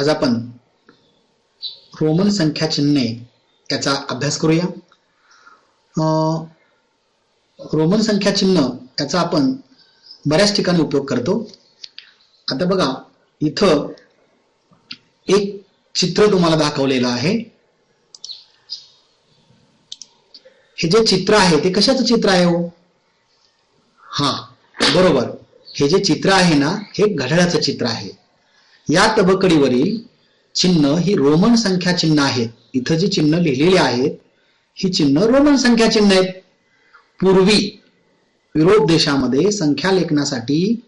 आज आपण रोमन संख्या चिन्हे याचा अभ्यास करूया. अं, रोमन संख्या चिन्ह याचा आपण बऱ्याच ठिकाणी उपयोग करतो. आता बघा इथं एक चित्र तुम्हाला दाखवलेलं आहे. हे जे चित्र आहे ते कशाचं चित्र आहे हो? हा बरोबर. हे जे चित्र आहे ना हे घड्याळाचं चित्र आहे. या तबकडीवरील चिन्ह ही रोमन संख्या चिन्ह आहेत. इथं जी चिन्ह लिहिलेली आहेत ही चिन्ह रोमन संख्या चिन्ह आहेत. पूर्वी युरोप देशामध्ये संख्या लेखनासाठी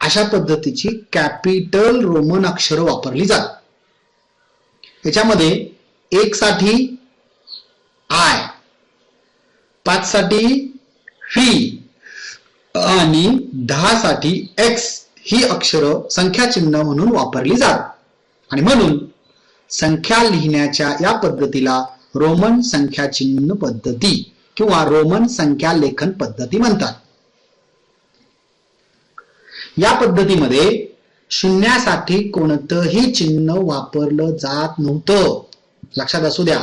अशा पद्धतीची कॅपिटल रोमन अक्षरं वापरली जात याच्यामध्ये एक साठी आय पाच साठी फी आणि दहा साठी एक्स ही अक्षरं संख्या चिन्ह म्हणून वापरली जातात. आणि म्हणून संख्या लिहिण्याच्या या पद्धतीला रोमन संख्या चिन्ह पद्धती किंवा रोमन संख्या लेखन पद्धती म्हणतात. या पद्धतीमध्ये शून्यासाठी कोणतंही चिन्ह वापरलं जात नव्हतं. लक्षात असू द्या.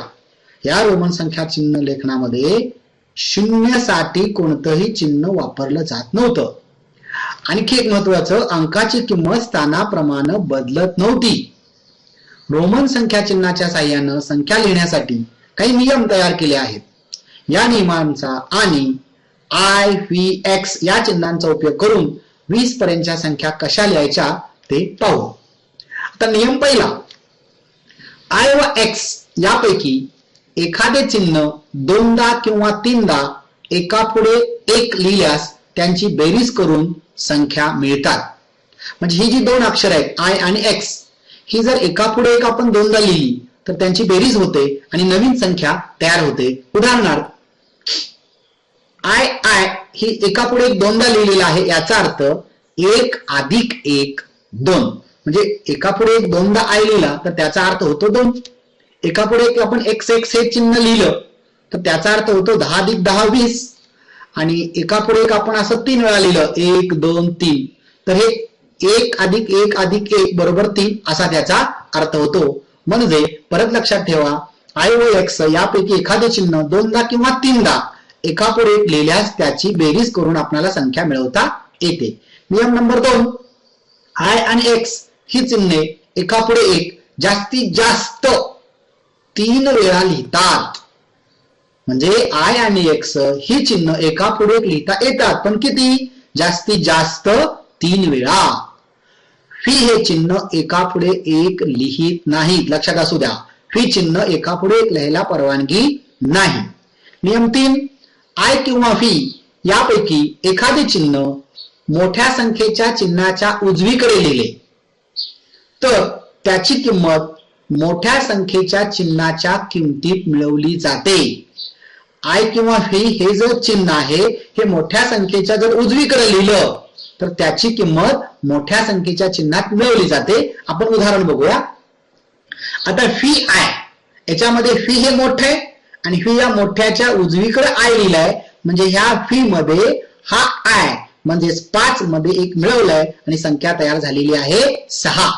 या रोमन संख्या चिन्ह लेखनामध्ये शून्यसाठी कोणतंही चिन्ह वापरलं जात नव्हतं. आणखी एक महत्वाचं अंकाची किंमत स्थानाप्रमाणे बदलत नव्हती. रोमन संख्या चिन्हाच्या साह्यानं संख्या लिहिण्यासाठी काही नियम तयार केले आहेत. या नियमांचा आणि आय व्ही एक्स या चिन्हांचा उपयोग करून वीस पर्यंतच्या संख्या कशा लिहायच्या ते पाहू. आता नियम पहिला. आय व एक्स यापैकी एखादे चिन्ह दोनदा किंवा तीनदा एका पुढे एक लिहिल्यास त्यांची बेरीज करून संख्या मिळतात. म्हणजे ही जी दोन अक्षर आहेत आय आणि एक्स ही जर एका पुढे एक आपण दोनदा लिहिली तर त्यांची बेरीज होते आणि नवीन संख्या तयार होते. उदाहरणार्थ आय आय ही एका पुढे एक दोनदा लिहिलेला आहे याचा अर्थ एक अधिक एक दोन. म्हणजे एका पुढे एक दोनदा आय लिहिला तर त्याचा अर्थ होतो दोन. एका पुढे एक आपण एक्स एक्स हे चिन्ह लिहिलं तर त्याचा अर्थ होतो दहा अधिक दहा वीस. आणि एका पुढे एक आपण असं तीन वेळा लिहिलं एक दोन तीन. तर हे एक अधिक एक अधिक एक बरोबर तीन असा त्याचा अर्थ होतो. म्हणजे परत लक्षात ठेवा आय व एक्स यापैकी एखादे चिन्ह दोनदा किंवा तीनदा एकापुढे एक लिहिल्यास त्याची बेरीज करून आपल्याला संख्या मिळवता येते. नियम नंबर दोन आय आणि एक्स ही चिन्हे एका पुढे एक जास्तीत जास्त तीन वेळा लिहितात. म्हणजे आय आणि एक्स ही चिन्ह एका पुढे एक लिहिता येतात. पण किती? जास्तीत जास्त तीन वेळा. फी हे चिन्ह एका पुढे एक लिहित नाहीत लक्षात असू द्या. फी चिन्ह एका पुढे एक लिहायला परवानगी नाही. नियम तीन. आय किंवा फी यापैकी एखादे चिन्ह मोठ्या संख्येच्या चिन्हाच्या उजवीकडे लिहिले. तर त्याची किंमत मोठ्या संख्येच्या चिन्हाच्या किमतीत मिळवली जाते. आय किंवा फी हे जो चिन्ह आहे हे मोठ्या संख्येच्या जर उजवीकडे लिहिलं तर त्याची किंमत मोठ्या संख्येच्या चिन्हात मिळवली जाते. आपण उदाहरण बघूया. आता फी आय. याच्यामध्ये फी हे मोठे आणि फी या मोठ्याच्या उजवीकडे आय लिहिलाय. म्हणजे ह्या फी मध्ये हा आय म्हणजेच पाच मध्ये एक मिळवलाय आणि संख्या तयार झालेली आहे सहा.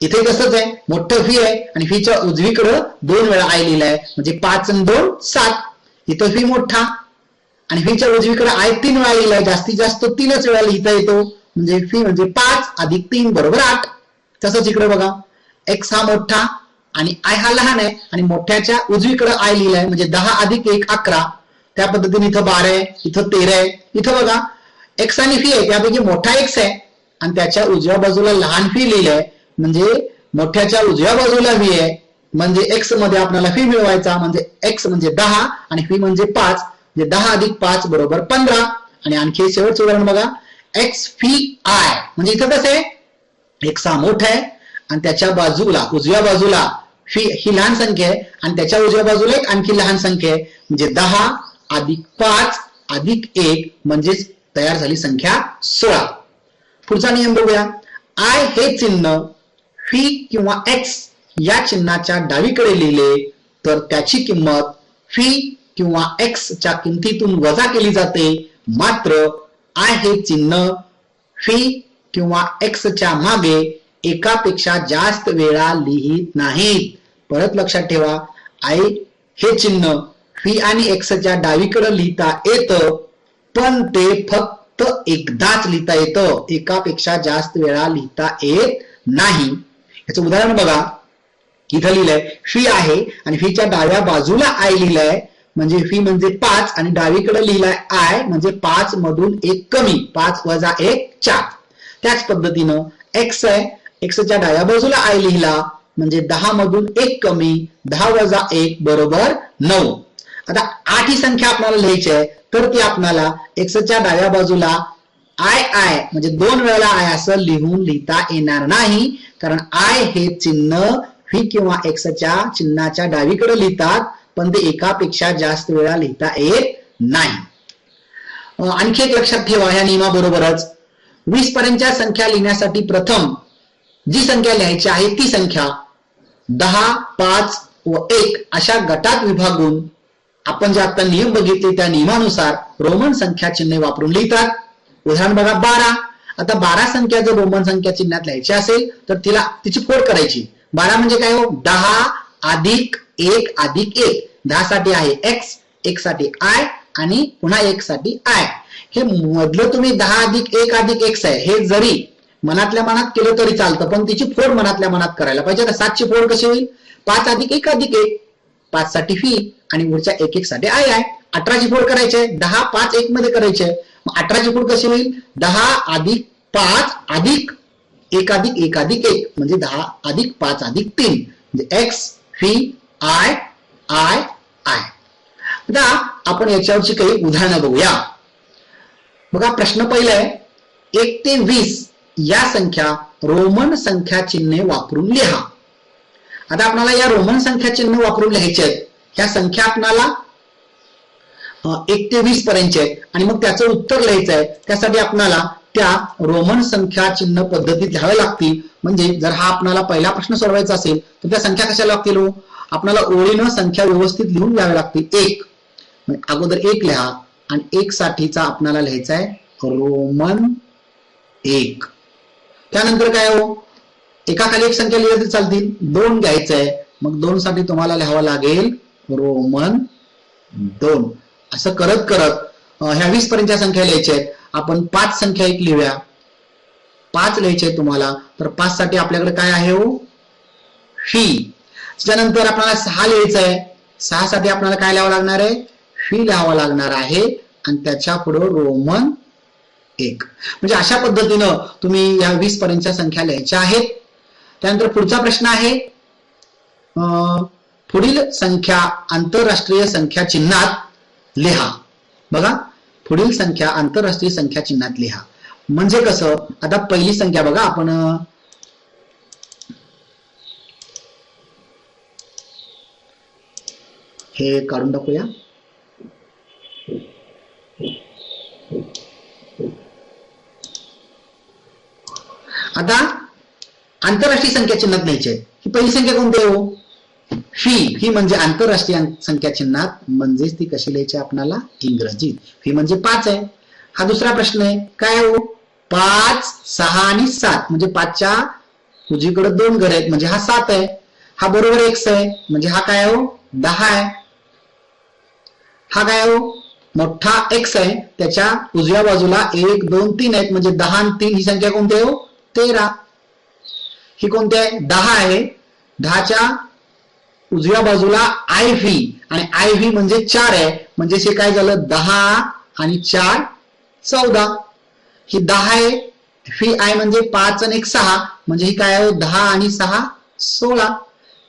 इथे कसंच आहे. मोठं फी आहे आणि फीच्या उजवीकडं दोन वेळा आय लिहिलाय. म्हणजे पाच आणि दोन सात. इथं फी मोठा. आणि फीच्या उजवीकडे आय तीन वेळा लिहिलाय जास्तीत जास्त तीनच वेळा लिहिता येतो. म्हणजे फी म्हणजे पाच अधिक तीन बरोबर आठ. तसंच इकडे बघा. एक्स हा मोठा आणि आय हा लहान आहे. आणि मोठ्याच्या उजवीकडे आय लिहिलाय. म्हणजे दहा अधिक एक अकरा. त्या पद्धतीने इथं बारा आहे इथं तेरा आहे. इथं बघा. एक्स आणि फी आहे त्यापैकी मोठा एक्स आहे. आणि त्याच्या उजव्या बाजूला लहान फी लिहिलंय. म्हणजे मोठ्याच्या उजव्या बाजूला फी आहे. म्हणजे एक्समध्ये आपल्याला फी मिळवायचा म्हणजे एक्स म्हणजे दहा आणि फी म्हणजे पाच म्हणजे दहा अधिक पाच बरोबर पंधरा. आणि आणखी शेवटचं उदाहरण बघा. एक्स फी आय म्हणजे इथं कसं आहे? एक्स हा मोठा आहे. आणि त्याच्या बाजूला उजव्या बाजूला फी ही लहान संख्या आहे. आणि त्याच्या उजव्या बाजूला एक आणखी लहान संख्या आहे. म्हणजे दहा अधिक पाच अधिक एक म्हणजेच तयार झाली संख्या सोळा. पुढचा नियम बघूया. आय हे चिन्ह फी किंवा एक्स या चिन्हाच्या डावीकडे लिहिले तर त्याची किंमत फी किंवा एक्स च्या किमतीतून वजा केली जाते. मात्र आय हे चिन्ह फी किंवा एक्स च्या मागे एकापेक्षा जास्त वेळा लिहित नाहीत. परत लक्षात ठेवा आय हे चिन्ह फी आणि एक्सच्या डावीकडे लिहिता येतं पण ते फक्त एकदाच लिहिता येतं. एकापेक्षा जास्त वेळा लिहिता येत नाही. याचं उदाहरण बघा. इथं लिहिलंय फी आहे आणि फीच्या डाव्या बाजूला आय लिहिलंय म्हणजे फी म्हणजे पाच आणि डावीकडे लिहिलाय आय म्हणजे पाच मधून एक कमी पाच वजा एक चार. त्याच पद्धतीनं एक्स आहे एक्सच्या डाव्या बाजूला आय लिहिला म्हणजे दहा मधून एक कमी दहा वजा एक बरोबर नऊ. आता आठ ही संख्या आपल्याला लिहायची आहे तर ती आपल्याला एक्सच्या डाव्या बाजूला आय आय म्हणजे दोन वेळेला आय असं लिहून लिहिता येणार नाही कारण आय हे चिन्ह व्ही किंवा एक्सच्या चिन्हाच्या डावीकडे लिहितात पण ते एकापेक्षा जास्त वेळा लिहिता येत नाही. आणखी एक लक्षात ठेवा या नियमाबरोबरच. वीस पर्यंतच्या संख्या लिहिण्यासाठी प्रथम जी संख्या लिहायची आहे ती संख्या दहा पाच व एक अशा गटात विभागून आपण जे आता नियम बघितले त्या नियमानुसार रोमन संख्या चिन्हे वापरून लिहितात. उदाहरण बघा बारा. आता बारा संख्या जर रोमन संख्या चिन्हात लिहायची असेल तर तिला तिची फोड करायची. बारा म्हणजे काय हो? दहा अधिक एक अधिक एक. दहा साठी आहे एक्स एक साठी आय आणि पुन्हा एक साठी आय हे मधलं तुम्ही दहा अधिक एक अधिक एक्स आहे. हे जरी मनातल्या मनात केलं तरी चालतं पण तिची फोड मनातल्या मनात करायला पाहिजे. आता सातची फोड कशी होईल? पाच अधिक एक अधिक एक. पाच साठी फी आणि पुढच्या एक एक साठी आय आहे. अठराची फोड करायची आहे. दहा पाच एक मध्ये करायचे मग अठराची फोड कशी होईल? दहा अधिक पाच अधिक एक अधिक एक अधिक एक म्हणजे दहा अधिक पाच अधिक तीन. म्हणजे X V I I I आता आपण याच्यावरची काही उदाहरणं बघूया. बघा प्रश्न पहिला आहे एक ते वीस या संख्या रोमन संख्या चिन्हे वापरून लिहा. आता आपल्याला या रोमन संख्या चिन्ह वापरून लिहायचे आहेत. ह्या संख्या आपणाला एक ते वीस पर्यंतचे आहेत. आणि मग त्याचं उत्तर लिहायचं आहे. त्यासाठी आपणाला त्या रोमन संख्या चिन्ह पद्धतीत लिहाव्या लागतील. म्हणजे जर हा आपणाला पहिला प्रश्न सोडवायचा असेल तर त्या संख्या कशा लागतील हो? ओळीनं संख्या व्यवस्थित लिहून घ्याव्या लागतील. एक. म्हणजे अगोदर एक लिहा आणि एक साठीचा आपणाला लिहायचा आहे रोमन एक. त्यानंतर काय हो? एका खाली एक संख्या लिहिली तर चालतील. दोन घ्यायचं आहे मग दोन साठी तुम्हाला लिहावं लागेल रोमन दोन. असं करत करत ह्या वीस पर्यंतच्या संख्या लिहायच्या आहेत. आपण पाच संख्या एक लिहूया. पाच लिहायचे तुम्हाला. तर पाच साठी आपल्याकडे काय आहे हो? ही त्याच्यानंतर आपल्याला सहा लिहायचं आहे. सहा साठी आपल्याला काय लिहावं लागणार आहे? ही लिहावं लागणार आहे. आणि त्याच्या पुढे रोमन एक. म्हणजे अशा पद्धतीनं तुम्ही या वीस पर्यंतच्या संख्या लिहायच्या आहेत. त्यानंतर पुढचा प्रश्न आहे. पुढील संख्या आंतरराष्ट्रीय संख्या चिन्हात लिहा. बघा. पुढील संख्या आंतरराष्ट्रीय संख्या चिन्हात लिहा. म्हणजे कसं? आता पहिली संख्या बघा आपण. हे काढून टाकूया. आता आंतरराष्ट्रीय संख्या चिन्हात लिहायचे ही पहिली संख्या कोणती आहे हो? फी ही म्हणजे आंतरराष्ट्रीय संख्या चिन्हात म्हणजेच ती कशी लिहायची आपणाला? इंग्रजीत. फी म्हणजे पाच आहे. हा दुसरा प्रश्न आहे. काय हो? पाच सहा आणि सात. म्हणजे पाचच्या उजवीकडे दोन घर आहेत. म्हणजे हा सात आहे. हा बरोबर एक्स आहे. म्हणजे हा काय हो? दहा आहे. हा काय हो? मोठा एक्स आहे. त्याच्या उजव्या बाजूला एक दोन तीन आहेत. म्हणजे दहा आणि तीन ही संख्या कोणती आहे हो? तेरा. ही कोणती आहे? दहा आहे. दहाच्या उजव्या बाजूला आय व्ही आणि आय व्ही म्हणजे चार आहे. म्हणजे हे काय झालं? दहा आणि चार चौदा. ही दहा आहे. व्ही आय म्हणजे पाच आणि एक सहा. म्हणजे ही काय आहे? दहा आणि सहा सोळा.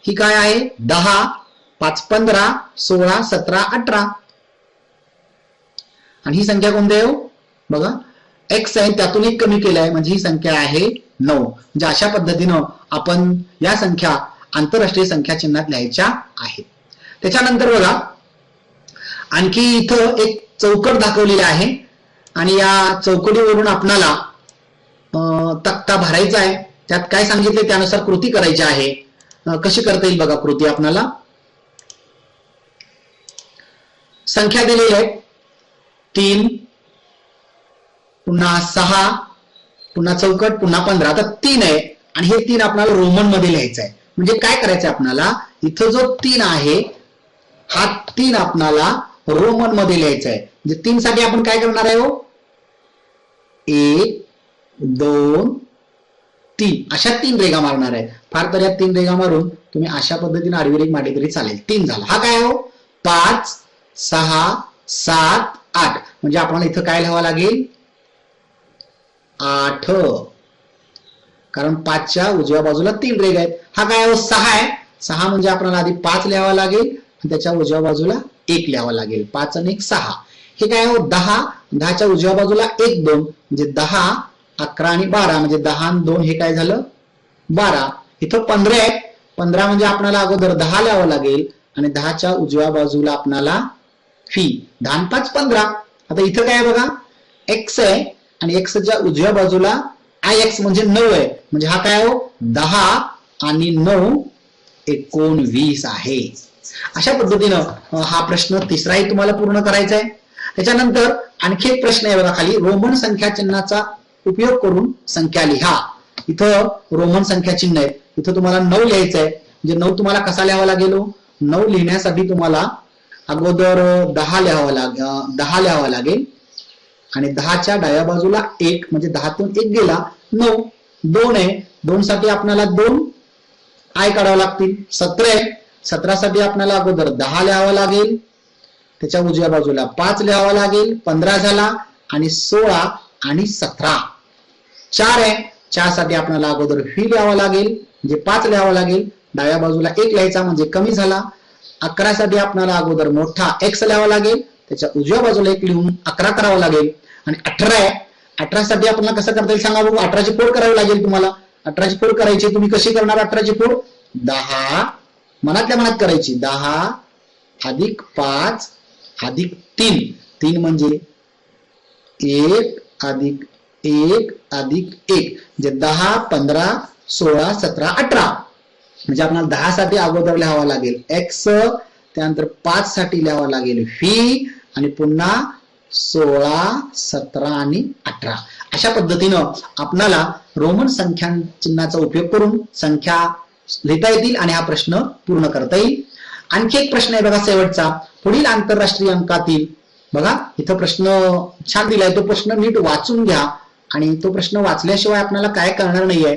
ही काय आहे? दहा पाच पंधरा सोळा सतरा अठरा. आणि ही संख्या कोणती आहे हो? बघा. एक्स आहे त्यातून एक कमी केलं आहे म्हणजे ही संख्या आहे नऊ. म्हणजे अशा पद्धतीनं आपण या संख्या आंतरराष्ट्रीय संख्या चिन्हात लिहायच्या आहेत. त्याच्यानंतर बघा आणखी इथं एक चौकट दाखवलेली आहे. आणि या चौकटीवरून आपणाला तक्ता भरायचा आहे. त्यात काय सांगितले त्यानुसार कृती करायची आहे. कशी करता येईल बघा कृती आपणाला. संख्या दिलेली आहे. तीन पुन्हा सहा पुन्हा चौकट पुन्हा पंधरा. आता तीन आहे. आणि हे तीन आपल्याला रोमनमध्ये लिहायचं आहे. म्हणजे काय करायचं आपणाला? इथं जो तीन आहे हा तीन आपणाला रोमनमध्ये लिहायचा आहे म्हणजे तीन साठी आपण काय करणार आहे हो? एक दोन तीन. अशा तीन रेगा मारणार आहे. फार तर या तीन रेगा मारून तुम्ही अशा पद्धतीने आडवी रेग मारली तरी चालेल. तीन झाला. हा काय हो? पाच सहा सात आठ. म्हणजे आपल्याला इथं काय लिहावं लागेल? आठ. कारण पाचच्या उजव्या बाजूला तीन रेग आहेत. हा काय हो? सहा आहे. सहा म्हणजे आपल्याला आधी पाच लिहावा लागेल त्याच्या उजव्या बाजूला एक लिहावा लागेल. पाच आणि एक सहा. हे काय हो? दहा. दहाच्या उजव्या बाजूला एक दोन. म्हणजे दहा अकरा आणि बारा. म्हणजे दहा आणि दोन हे काय झालं? बारा. इथं पंधरा आहे पंधरा म्हणजे आपल्याला अगोदर दहा लिहावं लागेल आणि दहाच्या उजव्या बाजूला आपणाला फी. दहा आणि पाच पंधरा. आता इथं काय आहे बघा? एक्स आहे आणि एक्सच्या उजव्या बाजूला आय एक्स म्हणजे नऊ आहे. म्हणजे हा काय हो? दहा आणि नऊ एकोणवीस आहे. अशा पद्धतीनं हा प्रश्न तिसराही तुम्हाला पूर्ण करायचा आहे. त्याच्यानंतर आणखी एक प्रश्न आहे बघा खाली. रोमन संख्या चिन्हाचा उपयोग करून संख्या लिहा. इथं रोमन संख्या चिन्ह आहे. इथं तुम्हाला नऊ लिहायचं आहे म्हणजे नऊ तुम्हाला कसा लिहावा लागेल हो? नऊ लिहिण्यासाठी तुम्हाला अगोदर दहा लिहावा लाग दहा लिहावा लागेल. आणि दहाच्या डाव्या बाजूला एक म्हणजे दहातून एक गेला नऊ दोन आहे. दोन साठी आपल्याला दोन आय काढावं लागतील. सतरा आहे. सतरासाठी आपल्याला अगोदर दहा लिहावा लागेल. त्याच्या उजव्या बाजूला पाच लिहावा लागेल. पंधरा झाला आणि सोळा आणि सतरा. चार आहे. चारसाठी आपल्याला अगोदर व्ही लिहावं लागेल म्हणजे पाच लिहावं लागेल. डाव्या बाजूला एक लिहायचा म्हणजे कमी झाला. अकरा साठी आपल्याला अगोदर मोठा एक्स लिहावा लागेल. त्याच्या उजव्या बाजूला एक लिहून अकरा करावं लागेल. आणि अठरा आहे. अठरा साठी आपल्याला कसं करता येईल सांगा बघू. अठराची फोड करावी लागेल तुम्हाला. अठराची फोड करायची. तुम्ही कशी करणार अठराची फोड दहा. मनातल्या मनात करायची. दहा अधिक पाच अधिक तीन. तीन म्हणजे एक अधिक एक अधिक एक. म्हणजे दहा पंधरा सोळा सतरा अठरा. म्हणजे आपल्याला दहा साठी अगोदर लिहावा लागेल. एक्स त्यानंतर पाच साठी लिहावा लागेल. व्ही आणि पुन्हा सोळा सतरा आणि अठरा. अशा पद्धतीनं आपणाला रोमन संख्या चिन्हाचा उपयोग करून संख्या लिहिता येतील आणि हा प्रश्न पूर्ण करता येईल. आणखी एक प्रश्न आहे बघा शेवटचा. पुढील आंतरराष्ट्रीय अंकातील बघा इथं प्रश्न छान दिलाय. तो प्रश्न नीट वाचून घ्या आणि तो प्रश्न वाचल्याशिवाय आपल्याला काय करणार नाहीये.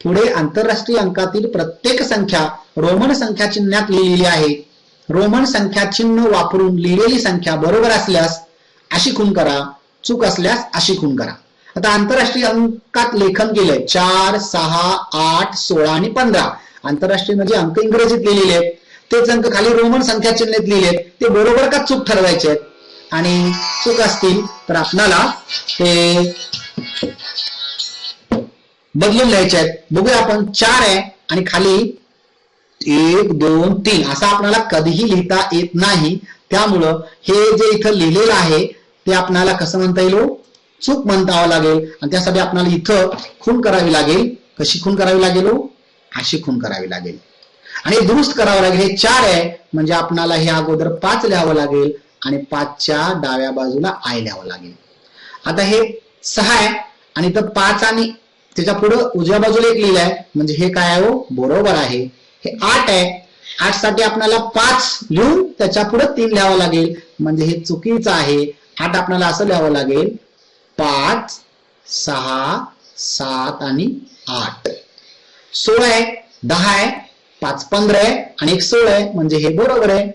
पुढे आंतरराष्ट्रीय अंकातील प्रत्येक संख्या रोमन संख्या चिन्हात लिहिलेली आहे. रोमन संख्या चिन्ह वापरून लिहिलेली संख्या बरोबर असल्यास अशी खून करा चूक असल्यास अशी खून करा. आता आंतरराष्ट्रीय अंकात लेखन केलंय. चार सहा आठ सोळा आणि पंधरा. आंतरराष्ट्रीय म्हणजे अंक इंग्रजीत लिहिलेले आहेत. तेच अंक खाली रोमन संख्या चिन्हेत लिहिले ते बरोबर का चूक ठरवायचे आहेत? आणि चूक असतील तर आपणाला ते बदलून लिहायचे आहेत. बघूया आपण चार आहे आणि खाली एक दोन तीन. असं आपल्याला कधीही लिहिता येत नाही. त्यामुळं हे जे इथं लिहिलेलं आहे ते आपल्याला कसं म्हणता येईल हो? चूक म्हणतावं लागेल. आणि त्यासाठी आपल्याला इथं खून करावी लागेल. कशी खून करावी लागेल हो? अशी खून करावी लागेल. आणि दुरुस्त करावं लागेल. हे चार आहे. म्हणजे आपणाला हे अगोदर पाच लिहावं लागेल आणि पाचच्या डाव्या बाजूला आय लिहावं लागेल. आता हे सहा आहे. आणि तर पाच आणि त्याच्या पुढं उजव्या बाजूला एक लिहिलंय. म्हणजे हे काय आहे हो? बरोबर आहे. हे आठ आहे. आठसाठी आपल्याला पाच लिहून त्याच्या पुढे तीन लिहावं लागेल. म्हणजे हे चुकीचं आहे. आठ आपल्याला असं लिहावं लागेल. पाच सहा सात आणि आठ. सोळा आहे. दहा आहे. पाच पंधरा आहे. आणि एक सोळा आहे. म्हणजे हे बरोबर आहे.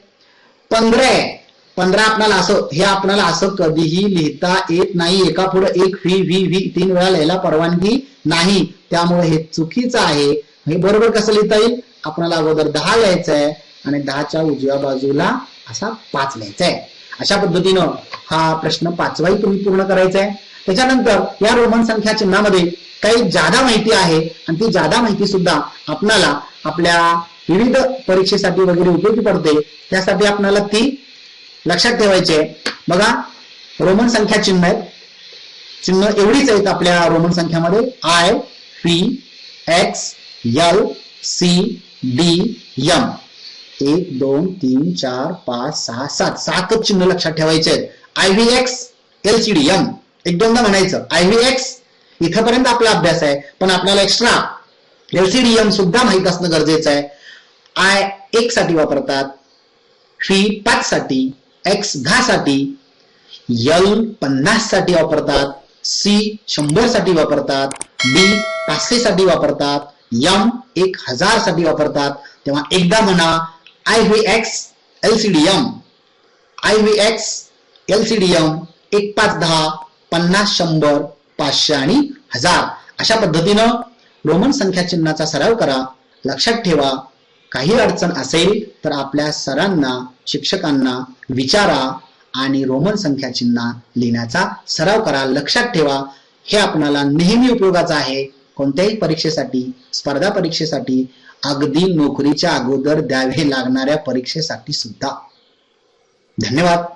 पंधरा आहे. पंधरा आपल्याला असं हे आपल्याला असं कधीही लिहिता येत नाही. एका पुढे एक व्ही व्ही व्ही तीन वेळा लिहायला परवानगी नाही. त्यामुळे हे चुकीचं आहे. हे बरोबर कसं लिहिता येईल? आपल्याला अगोदर दहा लिहायचं आहे आणि दहाच्या उजव्या बाजूला असा पाच लिहायचा आहे अशा पद्धतीनं हा प्रश्न पाचवाही तुम्ही पूर्ण करायचा आहे त्याच्यानंतर या रोमन संख्या चिन्हामध्ये काही जादा माहिती आहे आणि ती जादा माहिती सुद्धा आपणाला आपल्या विविध परीक्षेसाठी वगैरे उपयोगी पडते. त्यासाठी आपणाला ती लक्षात ठेवायची. आहे बघा रोमन संख्या चिन्ह आहेत. चिन्ह एवढीच आहेत आपल्या Roman संख्यामध्ये. I P X L C B M एक दोन तीन चार पाच सहा सात. सातच चिन्ह लक्षात ठेवायचे आहेत. I V X L C D M एक दोनदा म्हणायचं. आय व्ही एक्स इथपर्यंत आपला अभ्यास आहे. पण आपल्याला एक्स्ट्रा एलसीडीएम सुद्धा माहीत असणं गरजेचं आहे. आय एक साठी वापरतात. व्ही पाच साठी. एक्स दहा साठी. एल पन्नाससाठी वापरतात. सी शंभरसाठी वापरतात. बी पाचशे साठी वापरतात. यम एक हजारसाठी वापरतात. तेव्हा एकदा म्हणा I V X L C D M I V X L C D M एक पाच दहा पन्नास शंभर पाचशे आणि हजार. अशा पद्धतीनं रोमन संख्या चिन्हाचा सराव करा. लक्षात ठेवा काही अडचण असेल तर आपल्या सरांना शिक्षकांना विचारा आणि रोमन संख्या चिन्ह लिहिण्याचा सराव करा. लक्षात ठेवा हे आपणाला नेहमी उपयोगाचं आहे. कोणत्याही परीक्षेसाठी स्पर्धा परीक्षेसाठी अगदी नोकरीच्या अगोदर द्यावे लागणाऱ्या परीक्षेसाठी सुद्धा. धन्यवाद.